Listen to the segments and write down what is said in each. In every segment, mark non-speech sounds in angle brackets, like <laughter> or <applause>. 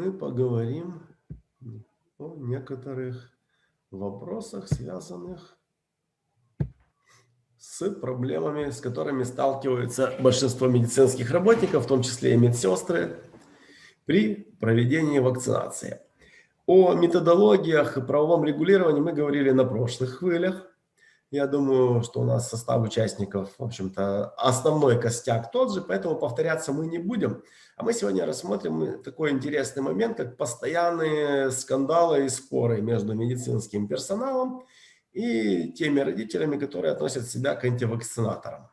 мы поговорим о некоторых вопросах, связанных с проблемами, с которыми сталкиваются большинство медицинских работников, в том числе и медсестры, при проведении вакцинации. О методологиях и правовом регулировании мы говорили на прошлых хвилях. Я думаю, что у нас состав участников, в общем-то, основной костяк тот же, поэтому повторяться мы не будем. А мы сегодня рассмотрим такой интересный момент, как постоянные скандалы и споры между медицинским персоналом и теми родителями, которые относят себя к антивакцинаторам.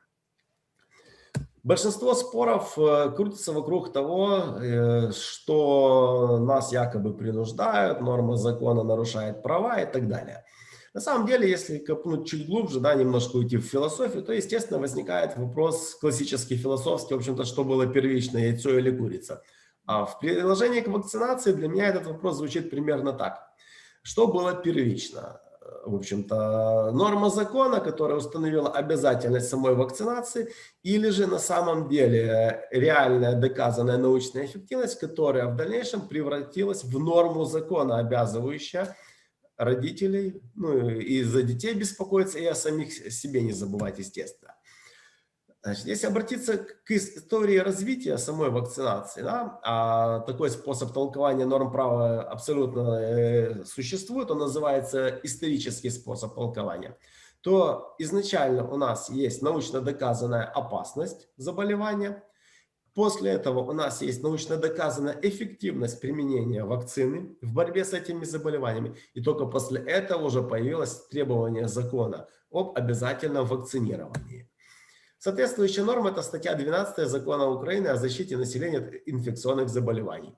Большинство споров э, крутится вокруг того, э, что нас якобы принуждают, норма закона нарушает права и так далее. На самом деле, если копнуть чуть глубже, да, немножко уйти в философию, то, естественно, возникает вопрос классический философский, в общем-то, что было первично, яйцо или курица. А в приложении к вакцинации для меня этот вопрос звучит примерно так. Что было первично? в общем-то, норма закона, которая установила обязательность самой вакцинации, или же на самом деле реальная доказанная научная эффективность, которая в дальнейшем превратилась в норму закона, обязывающая родителей, ну и за детей беспокоиться, и о самих себе не забывать, естественно. Значит, если обратиться к истории развития самой вакцинации, да, а такой способ толкования норм права абсолютно э, существует, он называется исторический способ толкования, то изначально у нас есть научно доказанная опасность заболевания, после этого у нас есть научно доказанная эффективность применения вакцины в борьбе с этими заболеваниями, и только после этого уже появилось требование закона об обязательном вакцинировании. Соответствующая норма – это статья 12 Закона Украины о защите населения от инфекционных заболеваний.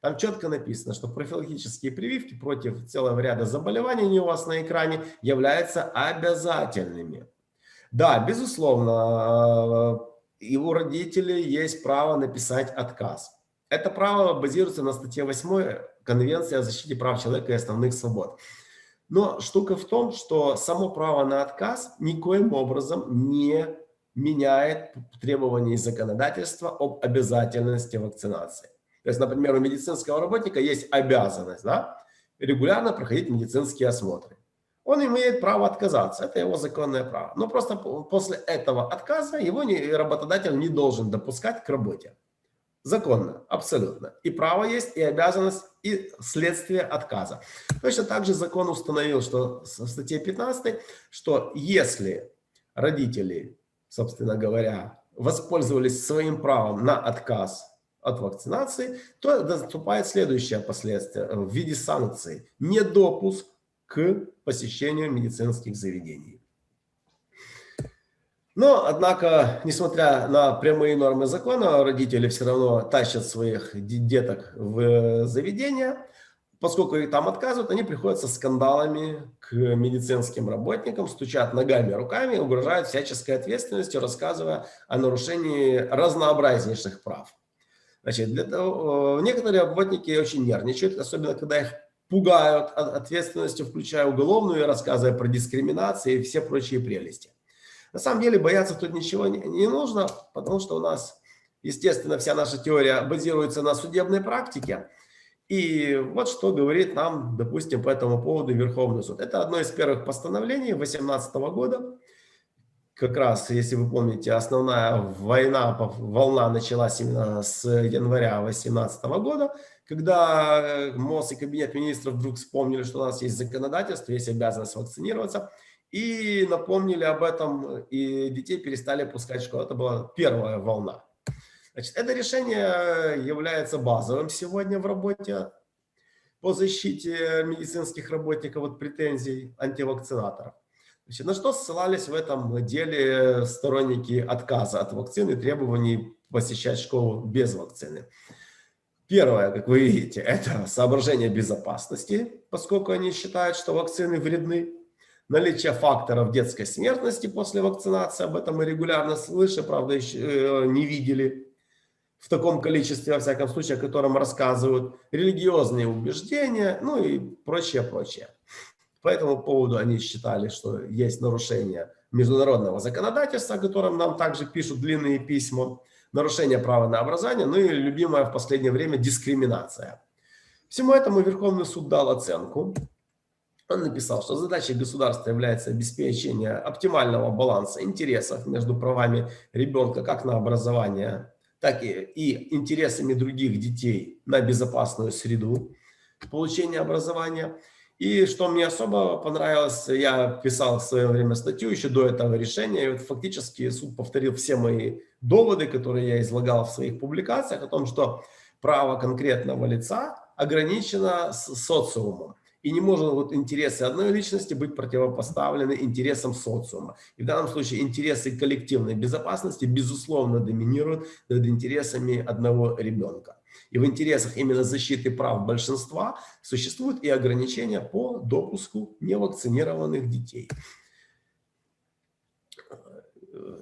Там четко написано, что профилактические прививки против целого ряда заболеваний у вас на экране являются обязательными. Да, безусловно, и у родителей есть право написать отказ. Это право базируется на статье 8 Конвенции о защите прав человека и основных свобод. Но штука в том, что само право на отказ никоим образом не меняет требования законодательства об обязательности вакцинации. То есть, например, у медицинского работника есть обязанность да, регулярно проходить медицинские осмотры. Он имеет право отказаться, это его законное право. Но просто после этого отказа его не, работодатель не должен допускать к работе. Законно, абсолютно. И право есть, и обязанность, и следствие отказа. Точно так же закон установил, что в статье 15, что если родители собственно говоря, воспользовались своим правом на отказ от вакцинации, то наступает следующее последствие в виде санкций. Недопуск к посещению медицинских заведений. Но, однако, несмотря на прямые нормы закона, родители все равно тащат своих деток в заведения, поскольку их там отказывают, они приходят со скандалами к медицинским работникам, стучат ногами, руками, угрожают всяческой ответственностью, рассказывая о нарушении разнообразнейших прав. Значит, для того, э, некоторые работники очень нервничают, особенно когда их пугают ответственностью, включая уголовную, рассказывая про дискриминацию и все прочие прелести. На самом деле бояться тут ничего не, не нужно, потому что у нас, естественно, вся наша теория базируется на судебной практике. И вот что говорит нам, допустим, по этому поводу Верховный суд. Это одно из первых постановлений 2018 года. Как раз, если вы помните, основная война, волна началась именно с января 2018 года, когда э, МОЗ и Кабинет министров вдруг вспомнили, что у нас есть законодательство, есть обязанность вакцинироваться, и напомнили об этом, и детей перестали пускать в школу. Это была первая волна. Значит, это решение является базовым сегодня в работе по защите медицинских работников от претензий антивакцинаторов. Значит, на что ссылались в этом деле сторонники отказа от вакцины, требований посещать школу без вакцины? Первое, как вы видите, <laughs> это соображение безопасности, поскольку они считают, что вакцины вредны. Наличие факторов детской смертности после вакцинации, об этом мы регулярно слышим, правда, еще э, не видели в таком количестве, во всяком случае, о котором рассказывают, религиозные убеждения, ну и прочее, прочее. По этому поводу они считали, что есть нарушение международного законодательства, о котором нам также пишут длинные письма, нарушение права на образование, ну и любимая в последнее время дискриминация. Всему этому Верховный суд дал оценку. Он написал, что задачей государства является обеспечение оптимального баланса интересов между правами ребенка как на образование, так и, и интересами других детей на безопасную среду получения образования. И что мне особо понравилось, я писал в свое время статью еще до этого решения, и вот фактически суд повторил все мои доводы, которые я излагал в своих публикациях о том, что право конкретного лица ограничено социумом. И не может вот интересы одной личности быть противопоставлены интересам социума. И в данном случае интересы коллективной безопасности безусловно доминируют над интересами одного ребенка. И в интересах именно защиты прав большинства существуют и ограничения по допуску невакцинированных детей.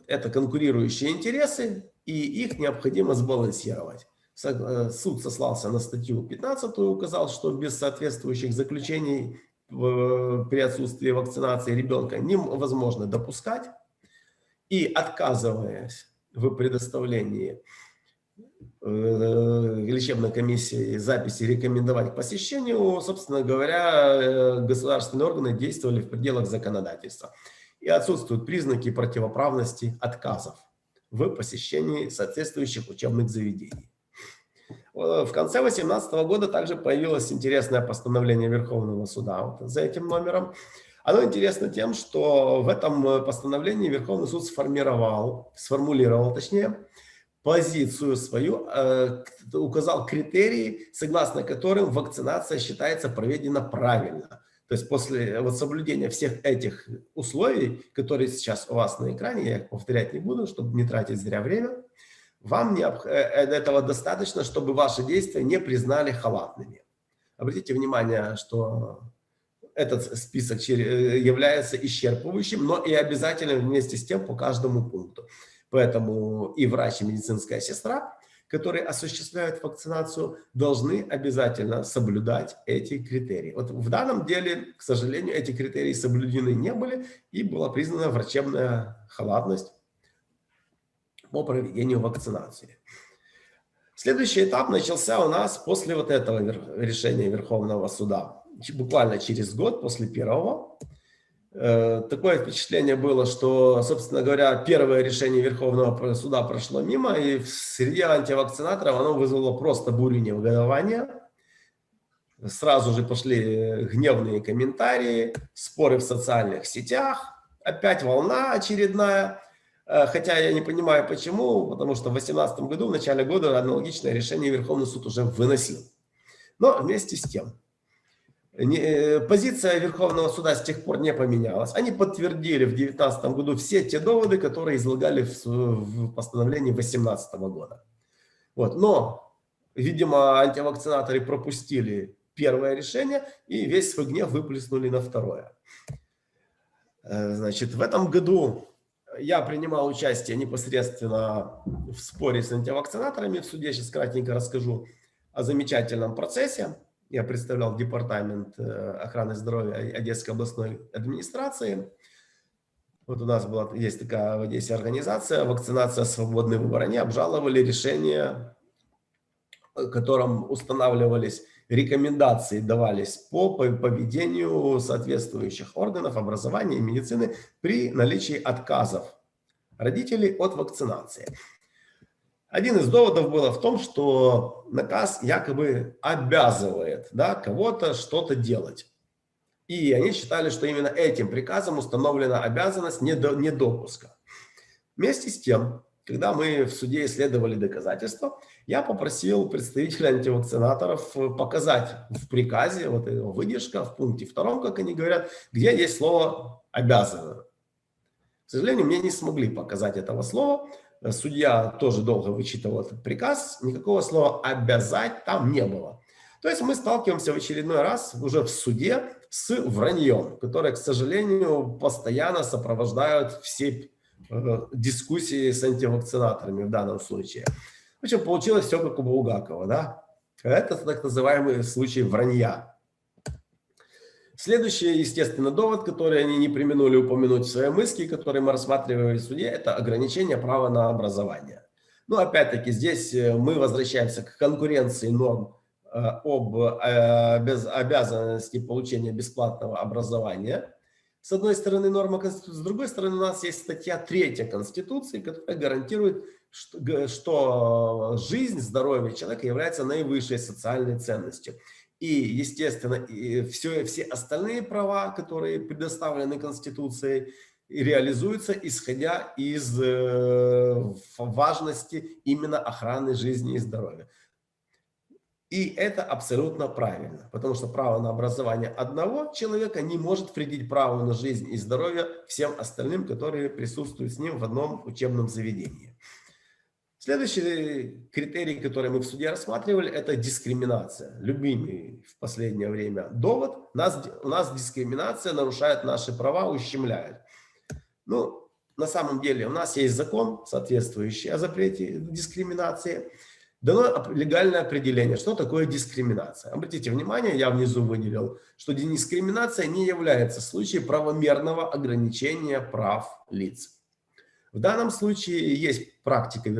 Это конкурирующие интересы, и их необходимо сбалансировать. Э, суд сослался на статью 15, указал, что без соответствующих заключений при отсутствии вакцинации ребенка невозможно допускать. И отказываясь в предоставлении лечебной комиссии записи рекомендовать к посещению, собственно говоря, э, государственные органы действовали в пределах законодательства. И отсутствуют признаки противоправности отказов в посещении соответствующих учебных заведений. В конце 2018 года также появилось интересное постановление Верховного суда вот за этим номером. Оно интересно тем, что в этом постановлении Верховный суд сформировал, сформулировал точнее, позицию свою, э, указал критерии, согласно которым вакцинация считается проведена правильно. То есть после вот соблюдения всех этих условий, которые сейчас у вас на экране, я их повторять не буду, чтобы не тратить зря время, вам э, э, этого достаточно, чтобы ваши действия не признали халатными. Обратите внимание, что этот список является исчерпывающим, но и обязательным вместе с тем по каждому пункту. Поэтому и врач, и медицинская сестра, которые осуществляют вакцинацию, должны обязательно соблюдать эти критерии. Вот в данном деле, к сожалению, эти критерии соблюдены не были, и была признана врачебная халатность по проведению вакцинации. Следующий этап начался у нас после вот этого решения Верховного суда. Буквально через год после первого такое впечатление было, что, собственно говоря, первое решение Верховного суда прошло мимо, и среди антивакцинаторов оно вызвало просто бурю негодования. Сразу же пошли гневные комментарии, споры в социальных сетях, опять волна очередная. Э, хотя я не понимаю почему, потому что в 2018 году, в начале года, аналогичное решение Верховный суд уже выносил. Но вместе с тем, Э, позиция Верховного суда с тех пор не поменялась. Они подтвердили в 2019 году все те доводы, которые излагали в, в постановлении 2018 года. Вот. Но, видимо, антивакцинаторы пропустили первое решение и весь свой гнев выплеснули на второе. Э, значит, в этом году я принимал участие непосредственно в споре с антивакцинаторами в суде. Сейчас кратенько расскажу о замечательном процессе я представлял департамент э, охраны здоровья Одесской областной администрации. Вот у нас была, есть такая в Одессе организация «Вакцинация. Свободный выбор». Они обжаловали решение, в котором устанавливались рекомендации, давались по поведению соответствующих органов образования и медицины при наличии отказов родителей от вакцинации. Один из доводов было в том, что наказ якобы обязывает да, кого-то что-то делать. И они считали, что именно этим приказом установлена обязанность недопуска. Вместе с тем, когда мы в суде исследовали доказательства, я попросил представителя антивакцинаторов показать в приказе, вот его выдержка в пункте втором, как они говорят, где есть слово «обязано». К сожалению, мне не смогли показать этого слова, судья тоже долго вычитывал этот приказ, никакого слова «обязать» там не было. То есть мы сталкиваемся в очередной раз уже в суде с враньем, которое, к сожалению, постоянно сопровождают все э, дискуссии с антивакцинаторами в данном случае. В общем, получилось все как у Булгакова, да? Это так называемый случай вранья. Следующий, естественно, довод, который они не применули упомянуть в своем иске, который мы рассматривали в суде, это ограничение права на образование. Но опять-таки здесь э, мы возвращаемся к конкуренции норм об обязанности получения бесплатного образования. С одной стороны норма Конституции, с другой стороны у нас есть статья 3 Конституции, которая гарантирует, что, что жизнь, здоровье человека является наивысшей социальной ценностью. И, естественно, и все, все остальные права, которые предоставлены Конституцией, реализуются, исходя из э, важности именно охраны жизни и здоровья. И это абсолютно правильно, потому что право на образование одного человека не может вредить праву на жизнь и здоровье всем остальным, которые присутствуют с ним в одном учебном заведении. Следующий критерий, который мы в суде рассматривали, это дискриминация. Любимый в последнее время довод. Нас, у нас дискриминация нарушает наши права, ущемляет. Ну, на самом деле у нас есть закон, соответствующий о запрете дискриминации. Дано легальное определение, что такое дискриминация. Обратите внимание, я внизу выделил, что дискриминация не является случаем правомерного ограничения прав лиц. В данном случае есть практика э,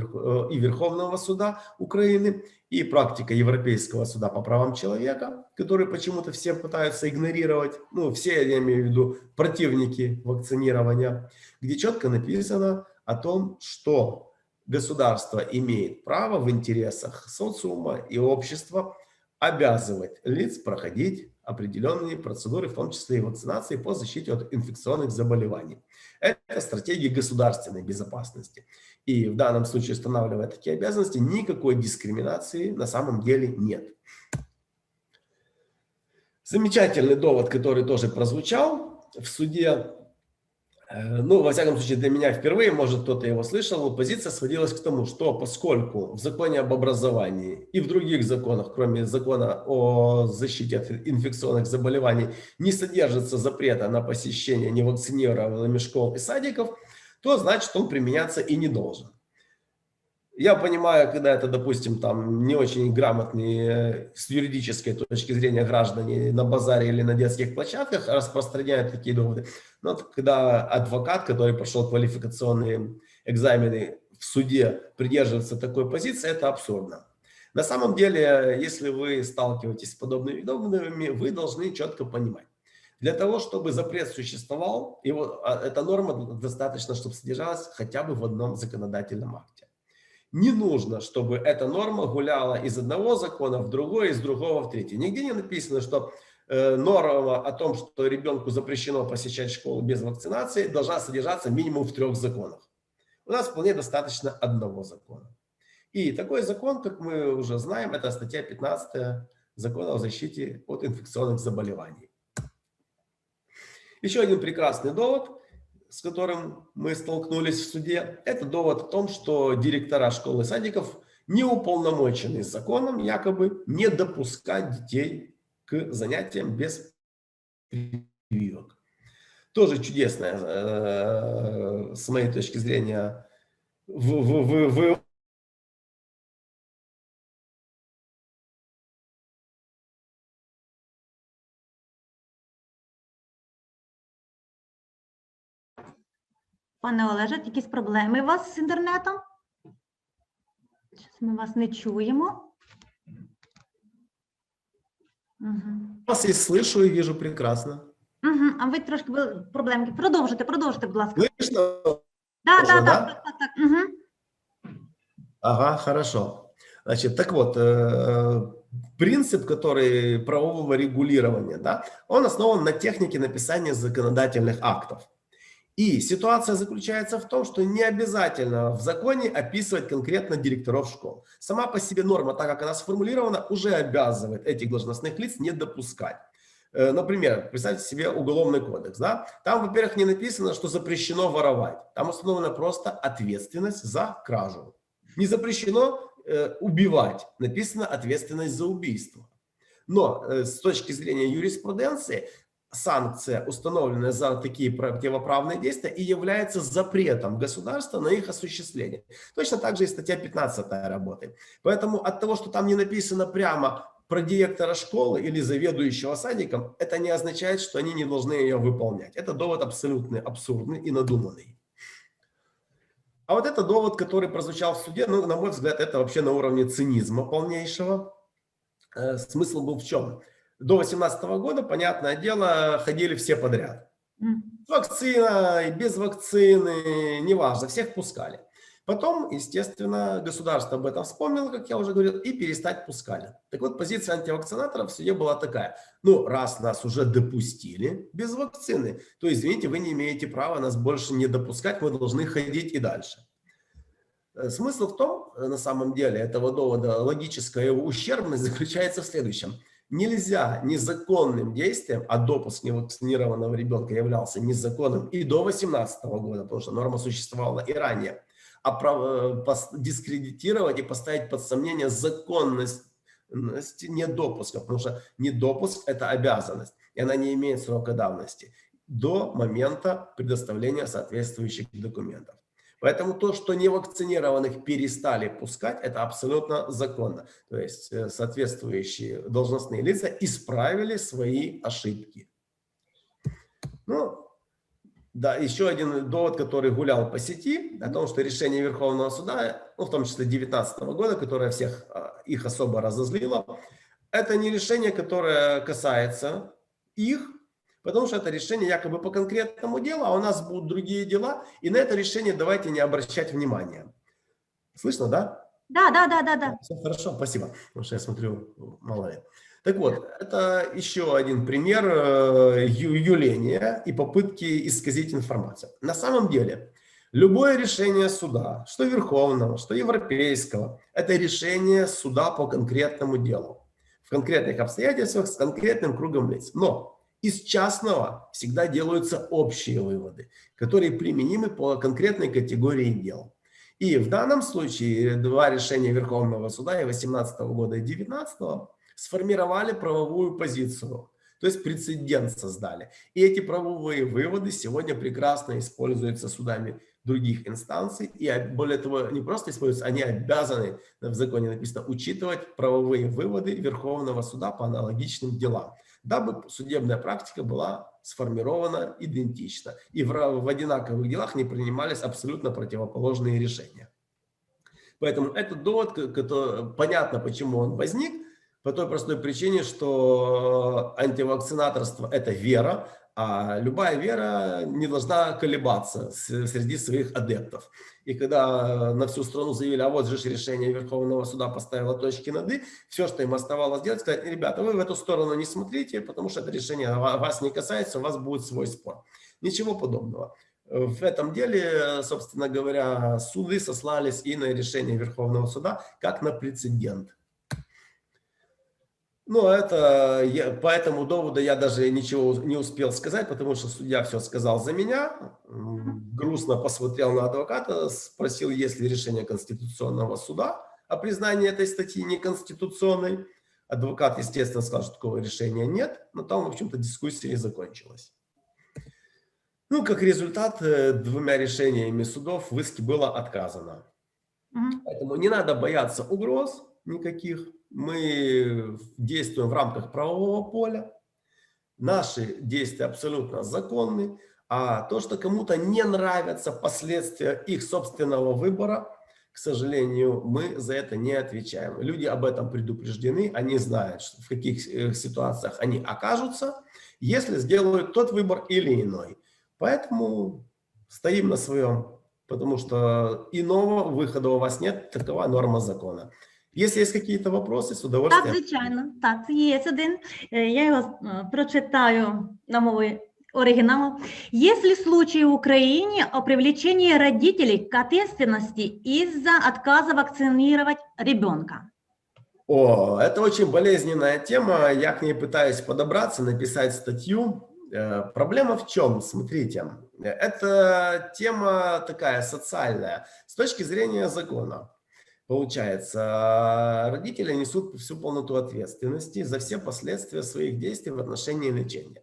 и Верховного суда Украины, и практика Европейского суда по правам человека, который почему-то все пытаются игнорировать, ну, все, я имею в виду, противники вакцинирования, где четко написано о том, что государство имеет право в интересах социума и общества обязывать лиц проходить определенные процедуры, в том числе и вакцинации по защите от инфекционных заболеваний. Стратегия государственной безопасности. И в данном случае, устанавливая такие обязанности, никакой дискриминации на самом деле нет. Замечательный довод, который тоже прозвучал в суде ну, во всяком случае, для меня впервые, может, кто-то его слышал, позиция сводилась к тому, что поскольку в законе об образовании и в других законах, кроме закона о защите от инфекционных заболеваний, не содержится запрета на посещение невакцинированными школ и садиков, то значит он применяться и не должен. Я понимаю, когда это, допустим, там не очень грамотные с юридической точки зрения граждане на базаре или на детских площадках распространяют такие доводы. Но когда адвокат, который прошел квалификационные экзамены в суде, придерживается такой позиции, это абсурдно. На самом деле, если вы сталкиваетесь с подобными доводами, вы должны четко понимать. Для того, чтобы запрет существовал, его, а, эта норма достаточно, чтобы содержалась хотя бы в одном законодательном акте. Не нужно, чтобы эта норма гуляла из одного закона в другой, из другого в третий. Нигде не написано, что э, норма о том, что ребенку запрещено посещать школу без вакцинации, должна содержаться минимум в трех законах. У нас вполне достаточно одного закона. И такой закон, как мы уже знаем, это статья 15 закона о защите от инфекционных заболеваний. Еще один прекрасный довод – с которым мы столкнулись в суде, это довод о том, что директора школы садиков не уполномочены законом якобы не допускать детей к занятиям без прививок. Тоже чудесная, э, с моей точки зрения, в, в, в, Пане Олеже, якісь проблеми у вас з інтернетом? Ми вас не чуємо. Угу. Вас я слышу и вижу прекрасно. Угу. А ви трошки були проблемки. Продовжуйте, продовжуйте, будь ласка. Слышно? Да, Тоже, да, да? так, так, так. Угу. Ага, хорошо. Значит, так вот, э, принцип, который правового регулирования, да, он основан на технике написания законодательных актов. И ситуация заключается в том, что не обязательно в законе описывать конкретно директоров школ. Сама по себе норма, так как она сформулирована, уже обязывает этих должностных лиц не допускать. Э, например, представьте себе уголовный кодекс. Да? Там, во-первых, не написано, что запрещено воровать. Там установлена просто ответственность за кражу. Не запрещено э, убивать. Написано ответственность за убийство. Но э, с точки зрения юриспруденции санкция, установленная за такие противоправные действия, и является запретом государства на их осуществление. Точно так же и статья 15 работает. Поэтому от того, что там не написано прямо про директора школы или заведующего садиком, это не означает, что они не должны ее выполнять. Это довод абсолютно абсурдный и надуманный. А вот это довод, который прозвучал в суде, ну, на мой взгляд, это вообще на уровне цинизма полнейшего. э, смысл был в чем? До 2018 года, понятное дело, ходили все подряд. Мгм. С вакциной, без вакцины, неважно, всех пускали. Потом, естественно, государство об этом вспомнило, как я уже говорил, и перестать пускали. Так вот, позиция антивакцинаторов в суде была такая. Ну, раз нас уже допустили без вакцины, то, извините, вы не имеете права нас больше не допускать, мы должны ходить и дальше. Э, Смысл в том, э, на самом деле, этого довода, логическая его ущербность заключается в следующем. Нельзя незаконным действием, а допуск невакцинированного ребенка являлся незаконным и до 2018 года, потому что норма существовала и ранее, оправ- э, дискредитировать и поставить под сомнение законность ность недопуска, потому что недопуск – это обязанность, и она не имеет срока давности до момента предоставления соответствующих документов. Поэтому то, что невакцинированных перестали пускать, это абсолютно законно. То есть э, соответствующие должностные лица исправили свои ошибки. Ну, да, еще один довод, который гулял по сети, о том, что решение Верховного суда, ну, в том числе 2019 года, которое всех а, их особо разозлило, это не решение, которое касается их, потому что это решение якобы по конкретному делу, а у нас будут другие дела, и на это решение давайте не обращать внимания. Слышно, да? Да, да, да, да, да. Все хорошо, спасибо, потому что я смотрю, мало ли. Так вот, это еще один пример э, юления и попытки исказить информацию. На самом деле, любое решение суда, что Верховного, что Европейского, это решение суда по конкретному делу, в конкретных обстоятельствах с конкретным кругом лиц. Но из частного всегда делаются общие выводы, которые применимы по конкретной категории дел. И в данном случае два решения Верховного суда и 18 года и 19 сформировали правовую позицию, то есть прецедент создали. И эти правовые выводы сегодня прекрасно используются судами других инстанций. И более того, не просто используются, они обязаны, в законе написано, учитывать правовые выводы Верховного суда по аналогичным делам, дабы судебная практика была сформирована идентично. И в, в одинаковых делах не принимались абсолютно противоположные решения. Поэтому этот довод, к- кото- понятно, почему он возник, по той простой причине, что антивакцинаторство – это вера, а любая вера не должна колебаться среди своих адептов. И когда на всю страну заявили, а вот же решение Верховного суда поставило точки над «и», все, что им оставалось делать, сказать, ребята, вы в эту сторону не смотрите, потому что это решение ва- вас не касается, у вас будет свой спор. Ничего подобного. В этом деле, собственно говоря, суды сослались и на решение Верховного суда, как на прецедент. Ну, это я, по этому доводу я даже ничего не успел сказать, потому что судья все сказал за меня. Грустно посмотрел на адвоката, спросил, есть ли решение Конституционного суда о признании этой статьи неконституционной. Адвокат, естественно, сказал, что такого решения нет, но там, в общем-то, дискуссия и закончилась. Ну, как результат, э, двумя решениями судов в иске было отказано. Мгм. Поэтому не надо бояться угроз никаких. Мы действуем в рамках правового поля. Наши действия абсолютно законны. А то, что кому-то не нравятся последствия их собственного выбора, к сожалению, мы за это не отвечаем. Люди об этом предупреждены, они знают, в каких э, ситуациях они окажутся, если сделают тот выбор или иной. Поэтому стоим на своем, потому что иного выхода у вас нет, такова норма закона. Если есть какие-то вопросы, с Так, удовольствием. звичайно, так, є один. Е, Я його е, прочитаю на мові оригіналу. Есть ли случаи в Украине о привлечении родителей к ответственности из-за отказа вакцинировать ребенка? О, это очень болезненная тема. Я к ней пытаюсь подобраться, написать статью. Э, Проблема в чем? Смотрите, э, это тема такая социальная. С точки зрения закона, получается, родители несут всю полноту ответственности за все последствия своих действий в отношении лечения.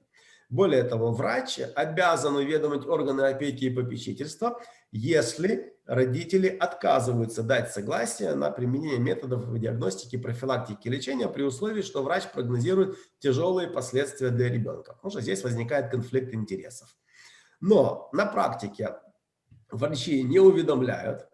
Более того, врач обязан уведомить органы опеки и попечительства, если родители отказываются дать согласие на применение методов диагностики, профилактики лечения при условии, что врач прогнозирует тяжелые последствия для ребенка. Потому что здесь возникает конфликт интересов. Но на практике врачи не уведомляют,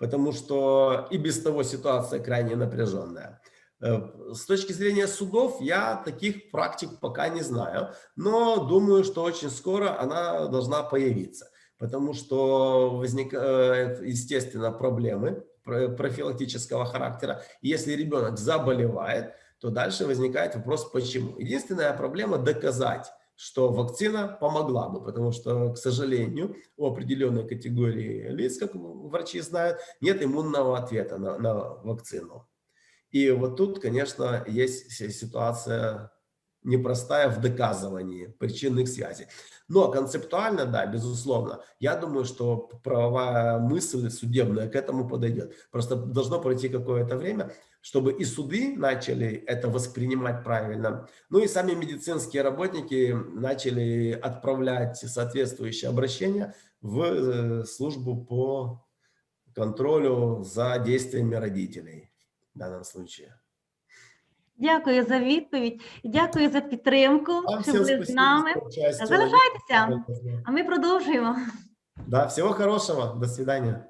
потому что и без того ситуация крайне напряженная. Э, С точки зрения судов я таких практик пока не знаю, но думаю, что очень скоро она должна появиться, потому что возникают, естественно, проблемы про- профилактического характера. Если ребенок заболевает, то дальше возникает вопрос, почему. Единственная проблема доказать, что вакцина помогла бы, потому что, к сожалению, у определенной категории лиц, как врачи знают, нет иммунного ответа на, на вакцину. И вот тут, конечно, есть си- ситуация непростая в доказывании причинных связей. Но концептуально, да, безусловно, я думаю, что правовая мысль судебная к этому подойдет. Просто должно пройти какое-то время, чтобы и суды начали это воспринимать правильно, ну и сами медицинские работники начали отправлять соответствующие обращения в э, службу по контролю за действиями родителей в данном случае. Дякую за відповідь, і дякую за підтримку, Вам що всем були з спасибо нами. за участие. Залишайтеся, а ми продовжуємо. Да, всего хорошего. До свидания.